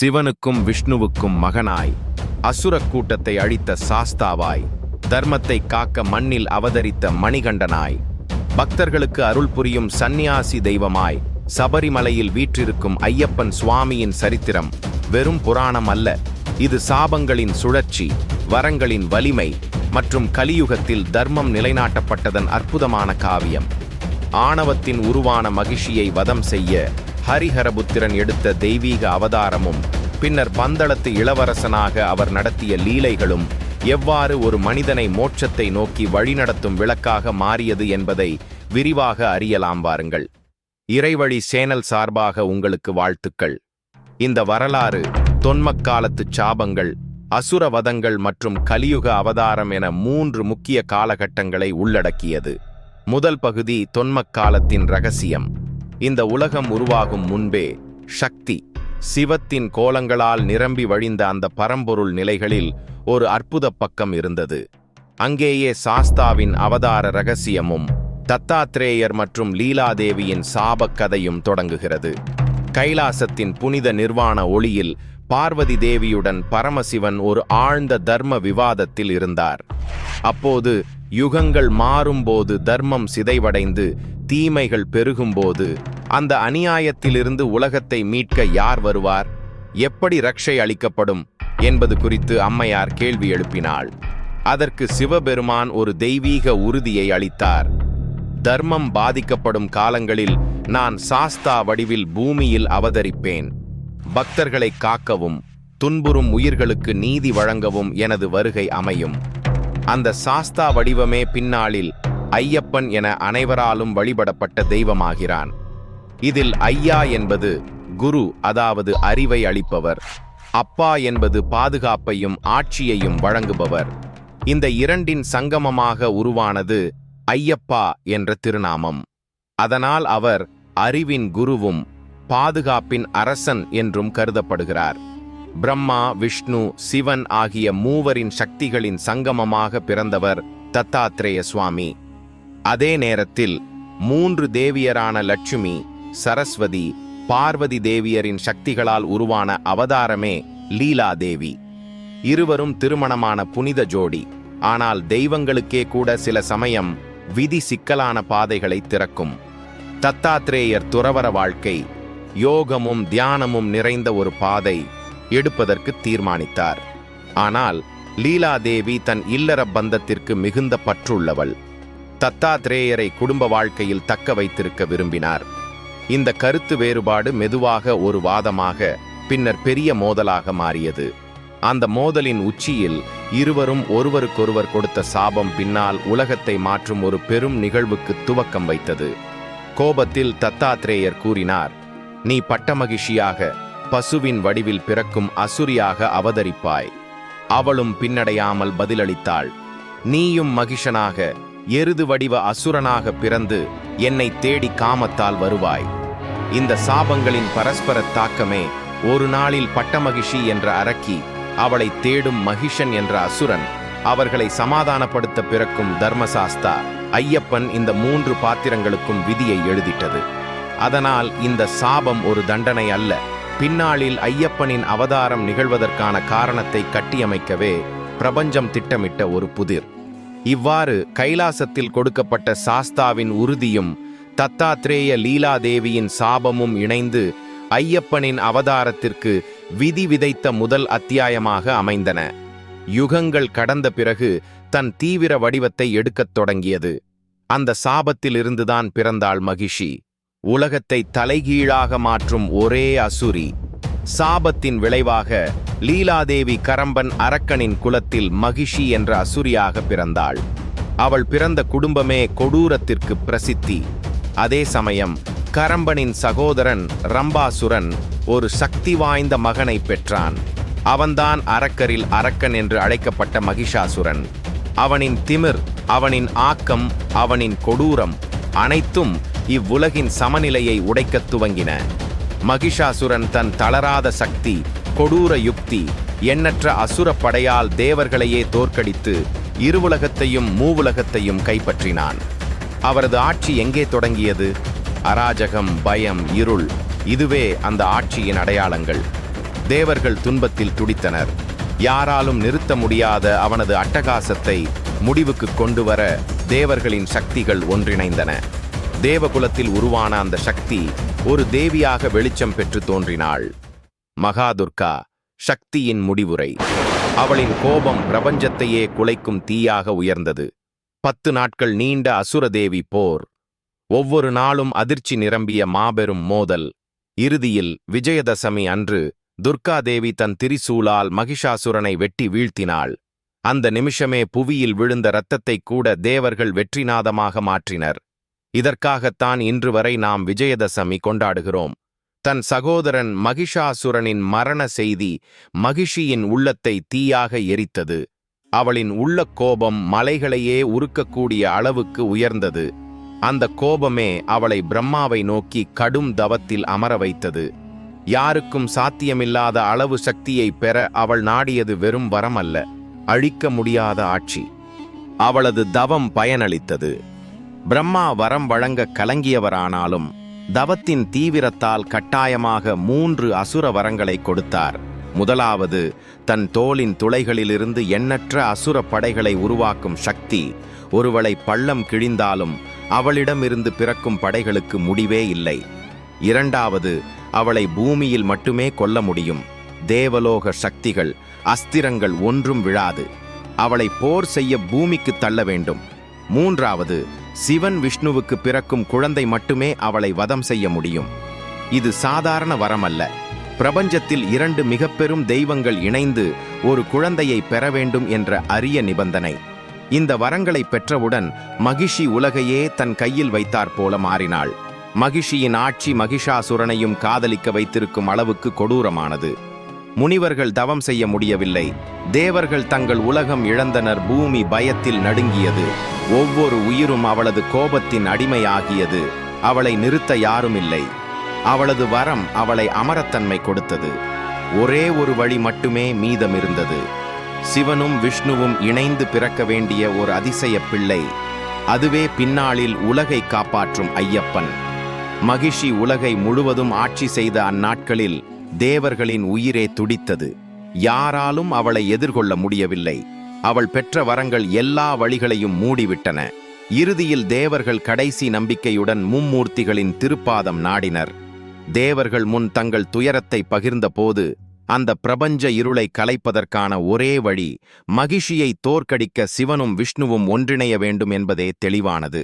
சிவனுக்கும் விஷ்ணுவுக்கும் மகனாய். அசுர கூட்டத்தை அழித்த சாஸ்தாவாய். தர்மத்தை காக்க மண்ணில் அவதரித்த மணிகண்டனாய். பக்தர்களுக்கு அருள் புரியும் சந்நியாசி தெய்வமாய். சபரிமலையில் வீற்றிருக்கும் ஐயப்பன் சுவாமியின் சரித்திரம் வெறும் புராணம் அல்ல. இது சாபங்களின் சுழற்சி வரங்களின் வலிமை மற்றும் கலியுகத்தில் தர்மம் நிலைநாட்டப்பட்டதன் அற்புதமான காவியம். ஆணவத்தின் உருவான மகிழ்ச்சியை வதம் செய்ய ஹரிஹரபுத்திரன் எடுத்த தெய்வீக அவதாரமும் பின்னர் பந்தளத்து இளவரசனாக அவர் நடத்திய லீலைகளும் எவ்வாறு ஒரு மனிதனை மோட்சத்தை நோக்கி வழிநடத்தும் விளக்காக மாறியது என்பதை விரிவாக அறியலாம் வாருங்கள். இறைவழி சேனல் சார்பாக உங்களுக்கு வாழ்த்துக்கள். இந்த வரலாறு தொன்மக்காலத்துச் சாபங்கள் அசுரவதங்கள் மற்றும் கலியுக அவதாரம் என மூன்று முக்கிய காலகட்டங்களை உள்ளடக்கியது. முதல் பகுதி தொன்மக்காலத்தின் ரகசியம். இந்த உலகம் உருவாகும் முன்பே சக்தி சிவத்தின் கோலங்களால் நிரம்பி வழிந்த அந்த பரம்பொருள் நிலைகளில் ஒரு அற்புத பக்கம் இருந்தது. அங்கேயே சாஸ்தாவின் அவதார ரகசியமும் தத்தாத்ரேயர் மற்றும் லீலாதேவியின் சாபக் கதையும் தொடங்குகிறது. கைலாசத்தின் புனித நிர்வாண ஒளியில் பார்வதி தேவியுடன் பரமசிவன் ஒரு ஆழ்ந்த தர்ம விவாதத்தில் இருந்தார். அப்போது யுகங்கள் மாறும்போது தர்மம் சிதைவடைந்து தீமைகள் பெருகும்போது அந்த அநியாயத்திலிருந்து உலகத்தை மீட்க யார் வருவார்? எப்படி ரக்ஷை அளிக்கப்படும்? என்பது குறித்து அம்மையார் கேள்வி எழுப்பினாள். அதற்கு சிவபெருமான் ஒரு தெய்வீக உறுதியை அளித்தார். தர்மம் பாதிக்கப்படும் காலங்களில் நான் சாஸ்தா வடிவில் பூமியில் அவதரிப்பேன். பக்தர்களை காக்கவும் துன்புறும் உயிர்களுக்கு நீதி வழங்கவும் எனது வருகை அமையும். அந்த சாஸ்தா வடிவமே பின்னாளில் ஐயப்பன் என அனைவராலும் வழிபடப்பட்ட தெய்வமாகிறான். இதில் ஐயா என்பது குரு அதாவது அறிவை அளிப்பவர். அப்பா என்பது பாதுகாப்பையும் ஆட்சியையும் வழங்குபவர். இந்த இரண்டின் சங்கமமாக உருவானது ஐயப்பா என்ற திருநாமம். அதனால் அவர் அறிவின் குருவும் பாதுகாப்பின் அரசன் என்றும் கருதப்படுகிறார். பிரம்மா விஷ்ணு சிவன் ஆகிய மூவரின் சக்திகளின் சங்கமமாக பிறந்தவர் தத்தாத்ரேய சுவாமி. அதே நேரத்தில் மூன்று தேவியரான லட்சுமி சரஸ்வதி பார்வதி தேவியரின் சக்திகளால் உருவான அவதாரமே லீலா தேவி இருவரும் திருமணமான புனித ஜோடி. ஆனால் தெய்வங்களுக்கே கூட சில சமயம் விதி சிக்கலான பாதைகளை திறக்கும். தத்தாத்ரேயர் துறவர வாழ்க்கை யோகமும் தியானமும் நிறைந்த ஒரு பாதை எடுப்பதற்கு தீர்மானித்தார். ஆனால் லீலாதேவி தன் இல்லற பந்தத்திற்கு மிகுந்த பற்றுள்ளவள். தத்தாத்ரேயரை குடும்ப வாழ்க்கையில் தக்க வைத்திருக்க விரும்பினார். இந்த கருத்து வேறுபாடு மெதுவாக ஒரு வாதமாக பின்னர் பெரிய மோதலாக மாறியது. அந்த மோதலின் உச்சியில் இருவரும் ஒருவருக்கொருவர் கொடுத்த சாபம் பின்னால் உலகத்தை மாற்றும் ஒரு பெரும் நிகழ்வுக்கு துவக்கம் வைத்தது. கோபத்தில் தத்தாத்ரேயர் கூறினார் நீ பட்டமகிழ்ச்சியாக பசுவின் வடிவில் பிறக்கும் அசுரியாக அவதரிப்பாய். அவளும் பின்னடையாமல் பதிலளித்தாள் நீயும் மகிஷனாக எருது வடிவ அசுரனாக பிறந்து என்னை தேடி காமத்தால் வருவாய். இந்த சாபங்களின் பரஸ்பர தாக்கமே ஒரு நாளில் பட்டமகிஷி என்ற அரக்கி அவளை தேடும் மகிஷன் என்ற அசுரன் அவர்களை சமாதானப்படுத்த பிறக்கும் தர்மசாஸ்தா ஐயப்பன் இந்த மூன்று பாத்திரங்களுக்கும் விதியை எழுதிட்டது. அதனால் இந்த சாபம் ஒரு தண்டனை அல்ல. பின்னாளில் ஐயப்பனின் அவதாரம் நிகழ்வதற்கான காரணத்தை கட்டியமைக்கவே பிரபஞ்சம் திட்டமிட்ட ஒரு புதிர். இவ்வாறு கைலாசத்தில் கொடுக்கப்பட்ட சாஸ்தாவின் உறுதியும் தத்தாத்ரேய லீலாதேவியின் சாபமும் இணைந்து ஐயப்பனின் அவதாரத்திற்கு விதி விதைத்த முதல் அத்தியாயமாக அமைந்தன. யுகங்கள் கடந்த பிறகு தன் தீவிர வடிவத்தை எடுக்கத் தொடங்கியது. அந்த சாபத்திலிருந்துதான் பிறந்தாள் மகிஷி. உலகத்தை தலைகீழாக மாற்றும் ஒரே அசுரி. சாபத்தின் விளைவாக லீலாதேவி கரம்பன் அரக்கனின் குலத்தில் மகிஷி என்ற அசுரியாக பிறந்தாள். அவள் பிறந்த குடும்பமே கொடூரத்திற்கு பிரசித்தி. அதே சமயம் கரம்பனின் சகோதரன் ரம்பாசுரன் ஒரு சக்தி வாய்ந்த மகனை பெற்றான். அவன்தான் அரக்கரில் அரக்கன் என்று அழைக்கப்பட்ட மகிஷாசுரன். அவனின் திமிர் அவனின் ஆக்கம் அவனின் கொடூரம் அனைத்தும் இவ்வுலகின் சமநிலையை உடைக்கத் துவங்கின. மகிஷாசுரன் தன் தளராத சக்தி கொடூர யுக்தி எண்ணற்ற அசுர படையால் தேவர்களையே தோற்கடித்து இருவுலகத்தையும் மூவுலகத்தையும் கைப்பற்றினான். அவரது ஆட்சி எங்கே தொடங்கியது? அராஜகம் பயம் இருள் இதுவே அந்த ஆட்சியின் அடையாளங்கள். தேவர்கள் துன்பத்தில் துடித்தனர். யாராலும் நிறுத்த முடியாத அவனது அட்டகாசத்தை முடிவுக்கு கொண்டு வர தேவர்களின் சக்திகள் ஒன்றிணைந்தன. தேவகுலத்தில் உருவான அந்த சக்தி ஒரு தேவியாக வெளிச்சம் பெற்று தோன்றினாள். மகாதுர்கா சக்தியின் முடிவுரை. அவளின் கோபம் பிரபஞ்சத்தையே குலைக்கும் தீயாக உயர்ந்தது. பத்து நாட்கள் நீண்ட அசுரதேவி போர். ஒவ்வொரு நாளும் அதிர்ச்சி நிரம்பிய மாபெரும் மோதல். இறுதியில் விஜயதசமி அன்று துர்காதேவி தன் திரிசூலால் மகிஷாசுரனை வெட்டி வீழ்த்தினாள். அந்த நிமிஷமே புவியில் விழுந்த இரத்தத்தை கூட தேவர்கள் வெற்றிநாதமாக மாற்றினர். இதற்காகத்தான் இன்று வரை நாம் விஜயதசமி கொண்டாடுகிறோம். தன் சகோதரன் மகிஷாசுரனின் மரண செய்தி மகிஷியின் உள்ளத்தை தீயாக எரித்தது. அவளின் உள்ள கோபம் மலைகளையே உருக்கக்கூடிய அளவுக்கு உயர்ந்தது. அந்த கோபமே அவளை பிரம்மாவை நோக்கி கடும் தவத்தில் அமர வைத்தது. யாருக்கும் சாத்தியமில்லாத அளவு சக்தியை பெற அவள் நாடியது வெறும் வரம் அல்ல அழிக்க முடியாத ஆட்சி. அவளது தவம் பயனளித்தது. பிரம்மா வரம் வழங்க கலங்கியவரானாலும் தவத்தின் தீவிரத்தால் கட்டாயமாக மூன்று அசுர வரங்களை கொடுத்தார். முதலாவது தன் தோளின் துளைகளிலிருந்து எண்ணற்ற அசுர படைகளை உருவாக்கும் சக்தி. ஒருவளை பள்ளம் கிழிந்தாலும் அவளிடமிருந்து பிறக்கும் படைகளுக்கு முடிவே இல்லை. இரண்டாவது அவளை பூமியில் மட்டுமே கொல்ல முடியும். தேவலோக சக்திகள் அஸ்திரங்கள் ஒன்றும் விழாது. அவளை போர் செய்ய பூமிக்கு தள்ள வேண்டும். மூன்றாவது சிவன் விஷ்ணுவுக்கு பிறக்கும் குழந்தை மட்டுமே அவளை வதம் செய்ய முடியும். இது சாதாரண வரமல்ல. பிரபஞ்சத்தில் இரண்டு மிக பெரும் தெய்வங்கள் இணைந்து ஒரு குழந்தையை பெற வேண்டும் என்ற அரிய நிபந்தனை. இந்த வரங்களை பெற்றவுடன் மகிஷி உலகையே தன் கையில் வைத்தாற் போல மாறினாள். மகிஷியின் ஆட்சி மகிஷாசுரனையும் காதலிக்க வைத்திருக்கும் அளவுக்கு கொடூரமானது. முனிவர்கள் தவம் செய்ய முடியவில்லை. தேவர்கள் தங்கள் உலகம் இழந்தனர். பூமி பயத்தில் நடுங்கியது. ஒவ்வொரு உயிரும் அவளது கோபத்தின் அடிமையாகியது. அவளை நிறுத்த யாரும் இல்லை அவளது வரம் அவளை அமரத்தன்மை கொடுத்தது. ஒரே ஒரு வழி மட்டுமே மீதம் இருந்தது சிவனும் விஷ்ணுவும் இணைந்து பிறக்க வேண்டிய ஒரு அதிசய பிள்ளை. அதுவே பின்னாளில் உலகை காப்பாற்றும் ஐயப்பன். மகிஷி உலகை முழுவதும் ஆட்சி செய்த அந்நாட்களில் தேவர்களின் உயிரே துடித்தது. யாராலும் அவளை எதிர்கொள்ள முடியவில்லை. அவள் பெற்ற வரங்கள் எல்லா வழிகளையும் மூடிவிட்டன. இறுதியில் தேவர்கள் கடைசி நம்பிக்கையுடன் மும்மூர்த்திகளின் திருப்பாதம் நாடினர். தேவர்கள் முன் தங்கள் துயரத்தை பகிர்ந்தபோது அந்த பிரபஞ்ச இருளை கலைப்பதற்கான ஒரே வழி மகிஷியை தோற்கடிக்க சிவனும் விஷ்ணுவும் ஒன்றிணைய வேண்டும் என்பதே தெளிவானது.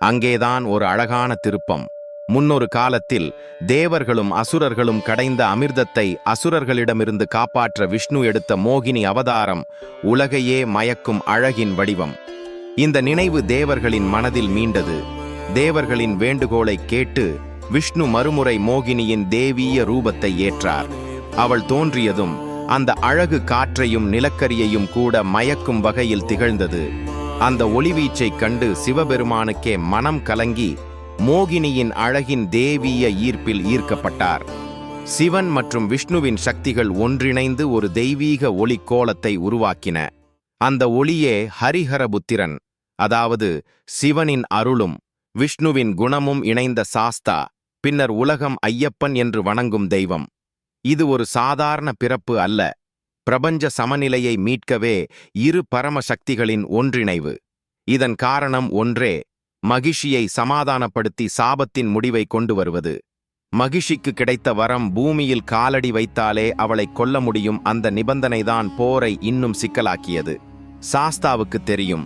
அங்கேதான் ஒரு அழகான திருப்பம். முன்னொரு காலத்தில் தேவர்களும் அசுரர்களும் கடைந்த அமிர்தத்தை அசுரர்களிடமிருந்து காப்பாற்ற விஷ்ணு எடுத்த மோகினி அவதாரம் உலகையே மயக்கும் அழகின் வடிவம். இந்த நினைவு தேவர்களின் மனதில் மீண்டது. தேவர்களின் வேண்டுகோளை கேட்டு விஷ்ணு மறுமுறை மோகினியின் தேவீய ரூபத்தை ஏற்றார். அவள் தோன்றியதும் அந்த அழகு காற்றையும் நிலக்கரியையும் கூட மயக்கும் வகையில் திகழ்ந்தது. அந்த ஒளிவீச்சைக் கண்டு சிவபெருமானுக்கே மனம் கலங்கி மோகினியின் அழகின் தேவீய ஈர்ப்பில் ஈர்க்கப்பட்டார். சிவன் மற்றும் விஷ்ணுவின் சக்திகள் ஒன்றிணைந்து ஒரு தெய்வீக ஒளி கோலத்தை உருவாக்கின. அந்த ஒளியே ஹரிஹரபுத்திரன் அதாவது சிவனின் அருளும் விஷ்ணுவின் குணமும் இணைந்த சாஸ்தா பின்னர் உலகம் ஐயப்பன் என்று வணங்கும் தெய்வம். இது ஒரு சாதாரண பிறப்பு அல்ல. பிரபஞ்ச சமநிலையை மீட்கவே இரு பரமசக்திகளின் ஒன்றிணைவு. இதன் காரணம் ஒன்றே மகிஷியை சமாதானப்படுத்தி சாபத்தின் முடிவை கொண்டு வருவது மகிஷிக்கு கிடைத்த வரம் பூமியில் காலடி வைத்தாலே அவளை கொல்ல முடியும் அந்த நிபந்தனைதான் போரை இன்னும் சிக்கலாக்கியது. சாஸ்தாவுக்கு தெரியும்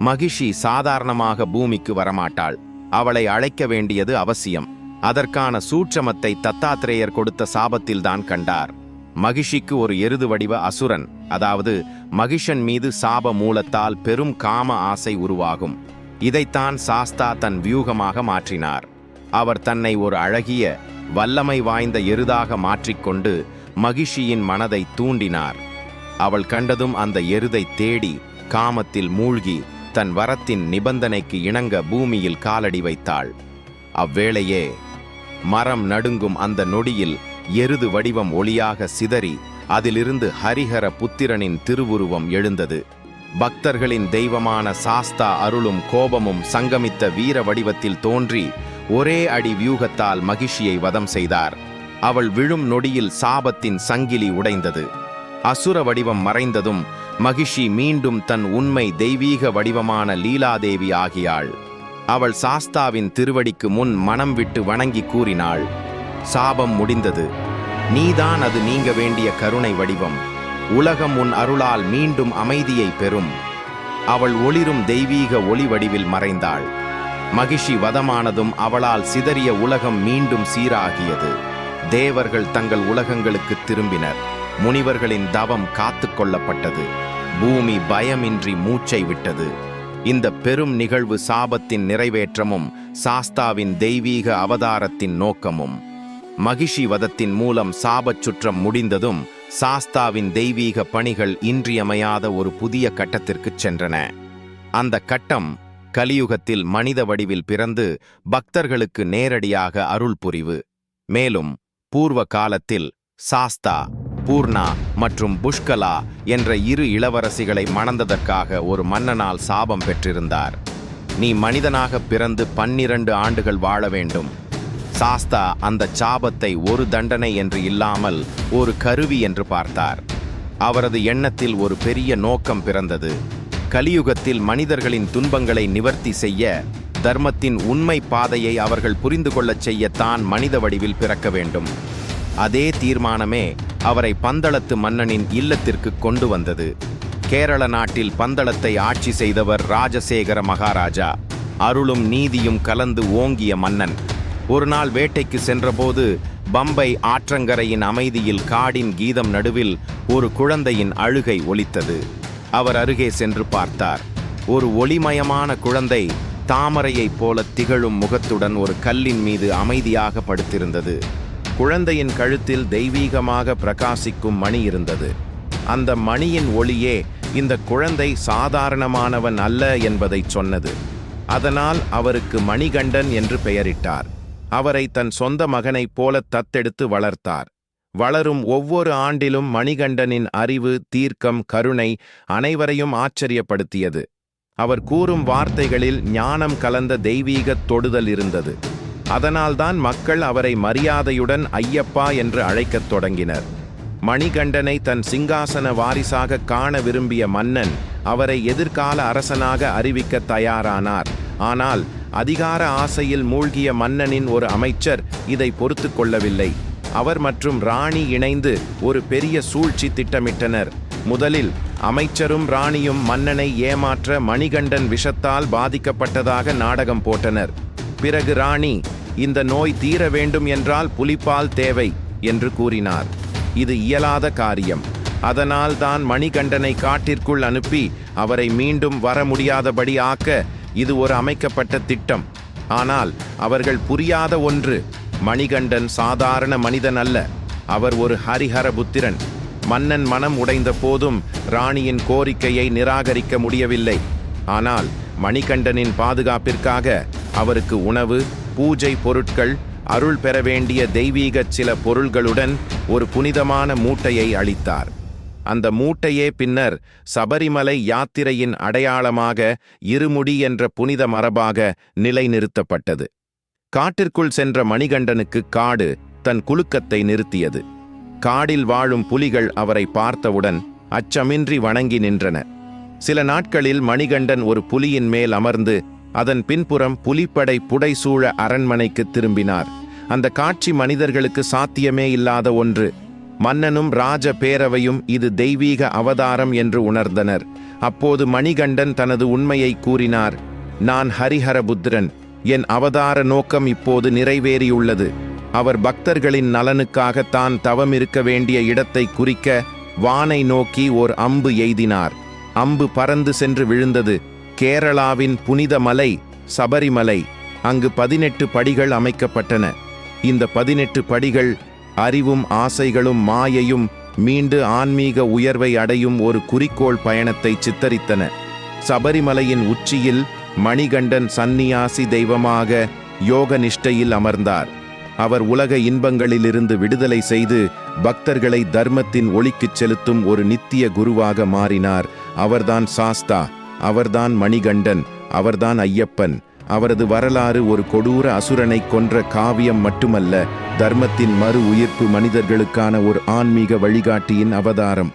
மகிஷி சாதாரணமாக பூமிக்கு வரமாட்டாள். அவளை அழைக்க வேண்டியது அவசியம். அதற்கான சூட்சமத்தை தத்தாத்திரேயர் கொடுத்த சாபத்தில்தான் கண்டார். மகிஷிக்கு ஒரு எருது வடிவ அசுரன் அதாவது மகிஷன் மீது சாப மூலத்தால் பெரும் காம ஆசை உருவாகும். இதைத்தான் சாஸ்தா தன் வியூகமாக மாற்றினார். அவர் தன்னை ஒரு அழகிய வல்லமை வாய்ந்த எருதாக மாற்றிக்கொண்டு மகிஷியின் மனதை தூண்டினார். அவள் கண்டதும் அந்த எருதை தேடி காமத்தில் மூழ்கி தன் வரத்தின் நிபந்தனைக்கு இணங்க பூமியில் காலடி வைத்தாள். அவ்வேளையே மரம் நடுங்கும் அந்த நொடியில் எருது வடிவம் ஒளியாக சிதறி அதிலிருந்து ஹரிஹர புத்திரனின் திருவுருவம் எழுந்தது. பக்தர்களின் தெய்வமான சாஸ்தா அருளும் கோபமும் சங்கமித்த வீர வடிவத்தில் தோன்றி ஒரே அடி வியூகத்தால் மகிஷியை வதம் செய்தார். அவள் விழும் நொடியில் சாபத்தின் சங்கிலி உடைந்தது. அசுர வடிவம் மறைந்ததும் மகிஷி மீண்டும் தன் உண்மை தெய்வீக வடிவமான லீலாதேவி ஆகியாள். அவள் சாஸ்தாவின் திருவடிக்கு முன் மனம் விட்டு வணங்கி கூறினாள் சாபம் முடிந்தது. நீதான் அது நீங்க வேண்டிய கருணை வடிவம். உலகம் உன் அருளால் மீண்டும் அமைதியை பெறும். அவள் ஒளிரும் தெய்வீக ஒளி வடிவில் மறைந்தாள். மகிஷி வதமானதும் அவளால் சிதறிய உலகம் மீண்டும் சீராகியது. தேவர்கள் தங்கள் உலகங்களுக்கு திரும்பினர். முனிவர்களின் தவம் காத்து கொள்ளப்பட்டது. பூமி பயமின்றி மூச்சை விட்டது. இந்த பெரும் நிகழ்வு சாபத்தின் நிறைவேற்றமும் சாஸ்தாவின் தெய்வீக அவதாரத்தின் நோக்கமும். மகிஷி வதத்தின் மூலம் சாபச் சுற்றம் முடிந்ததும் சாஸ்தாவின் தெய்வீக பணிகள் இன்றியமையாத ஒரு புதிய கட்டத்திற்குச் சென்றன. அந்த கட்டம் கலியுகத்தில் மனித வடிவில் பிறந்து பக்தர்களுக்கு நேரடியாக அருள் புரிவு. மேலும் பூர்வ காலத்தில் சாஸ்தா பூர்ணா மற்றும் புஷ்கலா என்ற இரு இளவரசிகளை மணந்ததற்காக ஒரு மன்னனால் சாபம் பெற்றிருந்தார். நீ மனிதனாக பிறந்து பன்னிரண்டு ஆண்டுகள் வாழ வேண்டும். சாஸ்தா அந்த சாபத்தை ஒரு தண்டனை என்று இல்லாமல் ஒரு கருவி என்று பார்த்தார். அவரது எண்ணத்தில் ஒரு பெரிய நோக்கம் பிறந்தது. கலியுகத்தில் மனிதர்களின் துன்பங்களை நிவர்த்தி செய்ய தர்மத்தின் உண்மை பாதையை அவர்கள் புரிந்து கொள்ளச் செய்ய தான் மனித வடிவில் பிறக்க வேண்டும். அதே தீர்மானமே அவரை பந்தளத்து மன்னனின் இல்லத்திற்கு கொண்டு வந்தது. கேரள நாட்டில் பந்தளத்தை ஆட்சி செய்தவர் ராஜசேகர மகாராஜா. அருளும் நீதியும் கலந்து ஓங்கிய மன்னன். ஒரு நாள் வேட்டைக்கு சென்றபோது பம்பை ஆற்றங்கரையின் அமைதியில் காடின் கீதம் நடுவில் ஒரு குழந்தையின் அழுகை ஒலித்தது. அவர் அருகே சென்று பார்த்தார். ஒரு ஒளிமயமான குழந்தை தாமரையைப் போல திகழும் முகத்துடன் ஒரு கல்லின் மீது அமைதியாக படுத்திருந்தது. குழந்தையின் கழுத்தில் தெய்வீகமாக பிரகாசிக்கும் மணி இருந்தது. அந்த மணியின் ஒளியே இந்த குழந்தை சாதாரணமானவன் அல்ல என்பதைச் சொன்னது. அதனால் அவருக்கு மணிகண்டன் என்று பெயரிட்டார். அவரை தன் சொந்த மகனைப் போல தத்தெடுத்து வளர்த்தார். வளரும் ஒவ்வொரு ஆண்டிலும் மணிகண்டனின் அறிவு தீர்க்கம் கருணை அனைவரையும் ஆச்சரியப்படுத்தியது. அவர் கூறும் வார்த்தைகளில் ஞானம் கலந்த தெய்வீகத் தொடுதல் இருந்தது. அதனால்தான் மக்கள் அவரை மரியாதையுடன் ஐயப்பா என்று அழைக்கத் தொடங்கினர். மணிகண்டனை தன் சிங்காசன வாரிசாக காண விரும்பிய மன்னன் அவரை எதிர்கால அரசனாக அறிவிக்க தயாரானார். ஆனால் அதிகார ஆசையில் மூழ்கிய மன்னனின் ஒரு அமைச்சர் இதை பொறுத்து கொள்ளவில்லை. அவர் மற்றும் ராணி இணைந்து ஒரு பெரிய சூழ்ச்சி திட்டமிட்டனர். முதலில் அமைச்சரும் ராணியும் மன்னனை ஏமாற்ற மணிகண்டன் விஷத்தால் பாதிக்கப்பட்டதாக நாடகம் போட்டனர். பிறகு ராணி இந்த நோய் தீர வேண்டும் என்றால் புலிப்பால் தேவை என்று கூறினார். இது இயலாத காரியம். அதனால் தான் மணிகண்டனை காட்டிற்குள் அனுப்பி அவரை மீண்டும் வர முடியாதபடி ஆக்க இது ஒரு அமைக்கப்பட்ட திட்டம். ஆனால் அவர்கள் புரியாத ஒன்று மணிகண்டன் சாதாரண மனிதன் அல்ல. அவர் ஒரு ஹரிஹர புத்திரன். மன்னன் மனம் உடைந்த போதும் ராணியின் கோரிக்கையை நிராகரிக்க முடியவில்லை. ஆனால் மணிகண்டனின் பாதுகாப்பிற்காக அவருக்கு உணவு பூஜை பொருட்கள் அருள் பெற வேண்டிய தெய்வீக சில பொருள்களுடன் ஒரு புனிதமான மூட்டையை அளித்தார். அந்த மூட்டையே பின்னர் சபரிமலை யாத்திரையின் அடையாளமாக இருமுடி என்ற புனித மரபாக நிலைநிறுத்தப்பட்டது. காட்டிற்குள் சென்ற மணிகண்டனுக்கு காடு தன் குலுக்கத்தை நிறுத்தியது. காடில் வாழும் புலிகள் அவரை பார்த்தவுடன் அச்சமின்றி வணங்கி நின்றன. சில நாட்களில் மணிகண்டன் ஒரு புலியின் மேல் அமர்ந்து அதன் பின்புறம் புலிப்படை புடைசூழ அரண்மனைக்கு திரும்பினார். அந்த காட்சி மனிதர்களுக்கு சாத்தியமே இல்லாத ஒன்று மன்னனும் ராஜ பேரவையும் இது தெய்வீக அவதாரம் என்று உணர்ந்தனர். அப்போது மணிகண்டன் தனது உண்மையை கூறினார் நான் ஹரிஹரபுத்திரன். என் அவதார நோக்கம் இப்போது நிறைவேறியுள்ளது. அவர் பக்தர்களின் நலனுக்காக தான் தவம் இருக்க வேண்டிய இடத்தை குறிக்க வானை நோக்கி ஓர் அம்பு எய்தினார். அம்பு பறந்து சென்று விழுந்தது. கேரளாவின் புனித மலை சபரிமலை. அங்கு பதினெட்டு படிகள் அமைக்கப்பட்டன. இந்த பதினெட்டு படிகள் அறிவும் ஆசைகளும் மாயையும் மீண்டு ஆன்மீக உயர்வை அடையும் ஒரு குறிக்கோள் பயணத்தை சித்தரித்தன. சபரிமலையின் உச்சியில் மணிகண்டன் சந்நியாசி தெய்வமாக யோக நிஷ்டையில் அமர்ந்தார். அவர் உலக இன்பங்களிலிருந்து விடுதலை செய்து பக்தர்களை தர்மத்தின் ஒளிக்குச் செலுத்தும் ஒரு நித்திய குருவாக மாறினார். அவர்தான் சாஸ்தா அவர்தான் மணிகண்டன் அவர்தான் ஐயப்பன் அவரது வரலாறு ஒரு கொடூர அசுரனை கொன்ற காவியம் மட்டுமல்ல தர்மத்தின் மறு உயிர்ப்பு மனிதர்களுக்கான ஒரு ஆன்மீக வழிகாட்டியின் அவதாரம்.